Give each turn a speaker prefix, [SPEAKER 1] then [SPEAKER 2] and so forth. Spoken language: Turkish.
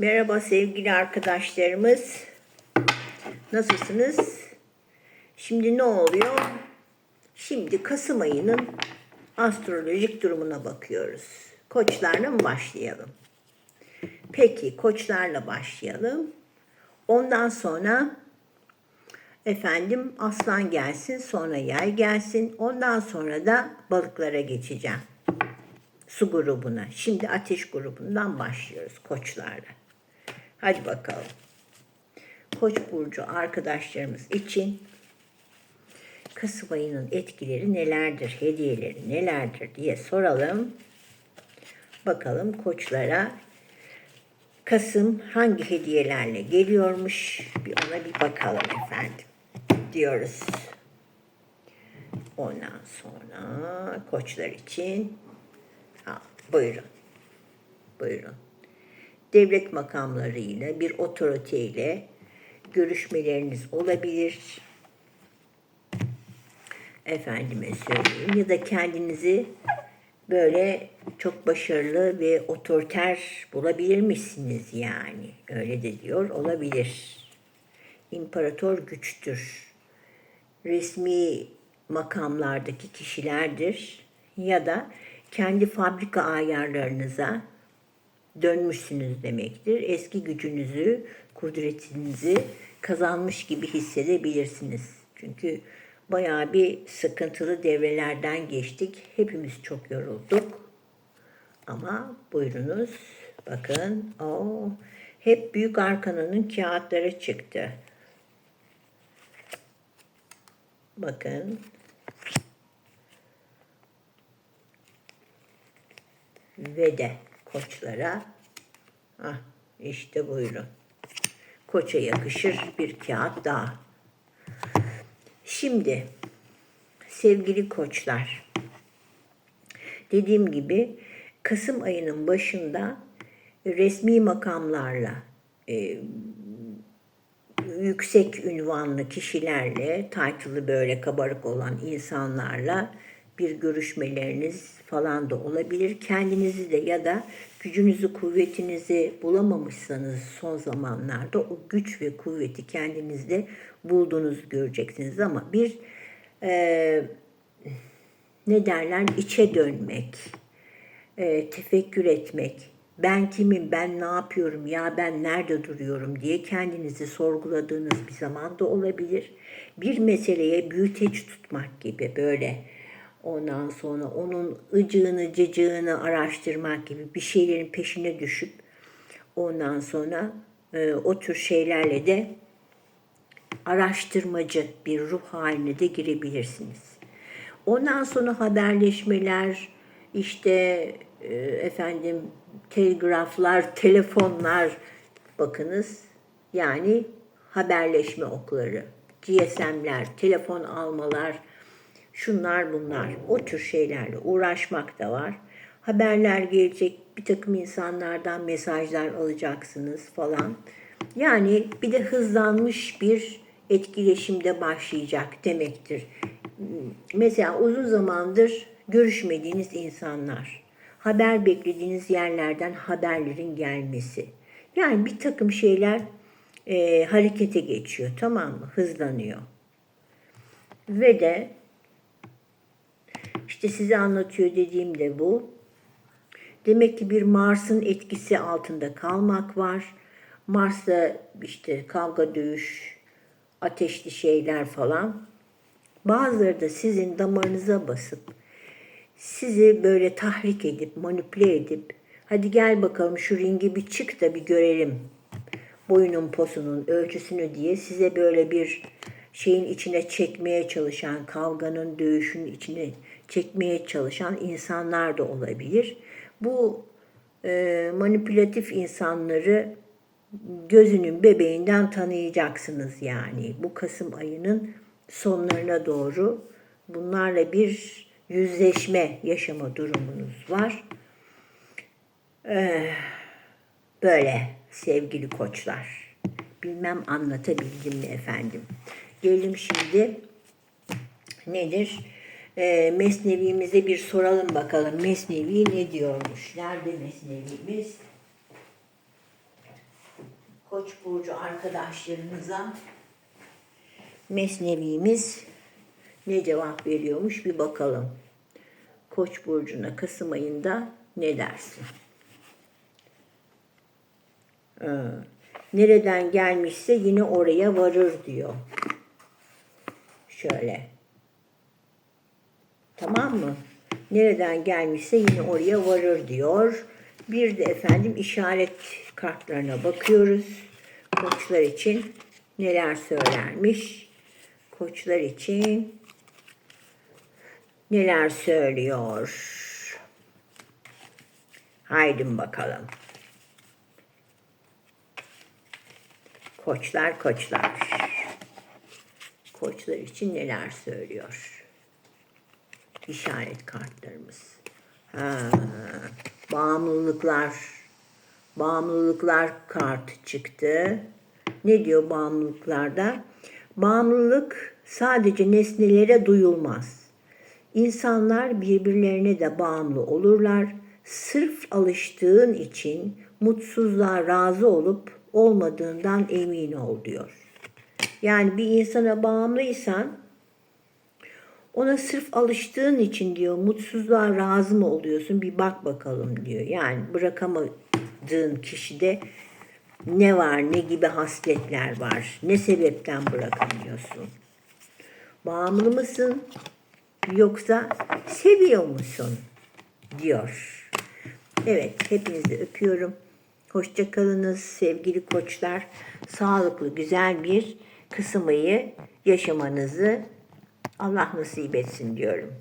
[SPEAKER 1] Merhaba sevgili arkadaşlarımız. Nasılsınız? Şimdi ne oluyor? Şimdi Kasım ayının astrolojik durumuna bakıyoruz. Koçlarla mı başlayalım? Peki koçlarla başlayalım. Ondan sonra efendim aslan gelsin, sonra yay gelsin. Ondan sonra da balıklara geçeceğim su grubuna. Şimdi ateş grubundan başlıyoruz koçlarla. Hadi bakalım. Koç burcu arkadaşlarımız için Kasım ayının etkileri nelerdir, hediyeleri nelerdir diye soralım. Bakalım koçlara Kasım hangi hediyelerle geliyormuş bir ona bir bakalım efendim diyoruz. Ondan sonra koçlar için Ha, buyurun. Buyurun. Devlet makamlarıyla, bir otoriteyle görüşmeleriniz olabilir. Efendime söyleyeyim. Ya da kendinizi böyle çok başarılı ve otoriter bulabilir misiniz yani? Öyle de diyor olabilir. İmparator güçtür. Resmi makamlardaki kişilerdir ya da kendi fabrika ayarlarınıza dönmüşsünüz demektir. Eski gücünüzü, kudretinizi kazanmış gibi hissedebilirsiniz. Çünkü bayağı bir sıkıntılı devrelerden geçtik. Hepimiz çok yorulduk. Ama buyurunuz. Bakın. o hep büyük arkanının kağıtları çıktı. Bakın. ve de koçlara ah işte buyurun. Koça yakışır bir kağıt daha. Şimdi sevgili koçlar dediğim gibi Kasım ayının başında resmi makamlarla e, yüksek ünvanlı kişilerle, title'ı böyle kabarık olan insanlarla bir görüşmeleriniz falan da olabilir. Kendinizi de ya da gücünüzü, kuvvetinizi bulamamışsanız son zamanlarda o güç ve kuvveti kendinizde bulduğunuzu göreceksiniz. Ama bir e, ne derler içe dönmek, e, tefekkür etmek, ben kimim, ben ne yapıyorum, ya ben nerede duruyorum diye kendinizi sorguladığınız bir zaman da olabilir. Bir meseleye büyüteç tutmak gibi böyle Ondan sonra onun ıcığını cıcığını araştırmak gibi bir şeylerin peşine düşüp ondan sonra e, o tür şeylerle de araştırmacı bir ruh haline de girebilirsiniz. Ondan sonra haberleşmeler, işte e, efendim telgraflar, telefonlar bakınız yani haberleşme okları, GSM'ler, telefon almalar, şunlar bunlar o tür şeylerle uğraşmak da var. Haberler gelecek bir takım insanlardan mesajlar alacaksınız falan. Yani bir de hızlanmış bir etkileşimde başlayacak demektir. Mesela uzun zamandır görüşmediğiniz insanlar, haber beklediğiniz yerlerden haberlerin gelmesi. Yani bir takım şeyler e, harekete geçiyor tamam mı? Hızlanıyor. Ve de işte size anlatıyor dediğim de bu. Demek ki bir Mars'ın etkisi altında kalmak var. Mars'ta işte kavga dövüş, ateşli şeyler falan. Bazıları da sizin damarınıza basıp sizi böyle tahrik edip, manipüle edip hadi gel bakalım şu ringi bir çık da bir görelim boyunun posunun ölçüsünü diye size böyle bir şeyin içine çekmeye çalışan, kavganın, dövüşün içine çekmeye çalışan insanlar da olabilir. Bu e, manipülatif insanları gözünün bebeğinden tanıyacaksınız yani. Bu Kasım ayının sonlarına doğru bunlarla bir yüzleşme yaşama durumunuz var. Ee, böyle sevgili koçlar. Bilmem anlatabildim mi efendim. Gelelim şimdi nedir? E, Mesnevi'mize bir soralım bakalım. Mesnevi ne diyormuş? Nerede Mesnevi'miz? Koç burcu arkadaşlarımıza Mesnevimiz ne cevap veriyormuş bir bakalım. Koç burcuna Kasım ayında ne dersin? Ha, Nereden gelmişse yine oraya varır diyor. Şöyle. Tamam mı? Nereden gelmişse yine oraya varır diyor. Bir de efendim işaret kartlarına bakıyoruz. Koçlar için neler söylermiş? Koçlar için neler söylüyor? Haydi bakalım. Koçlar koçlar. Koçlar için neler söylüyor? İşaret kartlarımız. Ha, bağımlılıklar. Bağımlılıklar kartı çıktı. Ne diyor bağımlılıklarda? Bağımlılık sadece nesnelere duyulmaz. İnsanlar birbirlerine de bağımlı olurlar. Sırf alıştığın için mutsuzluğa razı olup olmadığından emin ol diyor. Yani bir insana bağımlıysan ona sırf alıştığın için diyor mutsuzluğa razı mı oluyorsun bir bak bakalım diyor. Yani bırakamadığın kişide ne var ne gibi hasletler var ne sebepten bırakamıyorsun. Bağımlı mısın yoksa seviyor musun diyor. Evet hepinizi öpüyorum. Hoşça kalınız sevgili koçlar. Sağlıklı güzel bir Kasım ayı yaşamanızı Allah nasip etsin diyorum.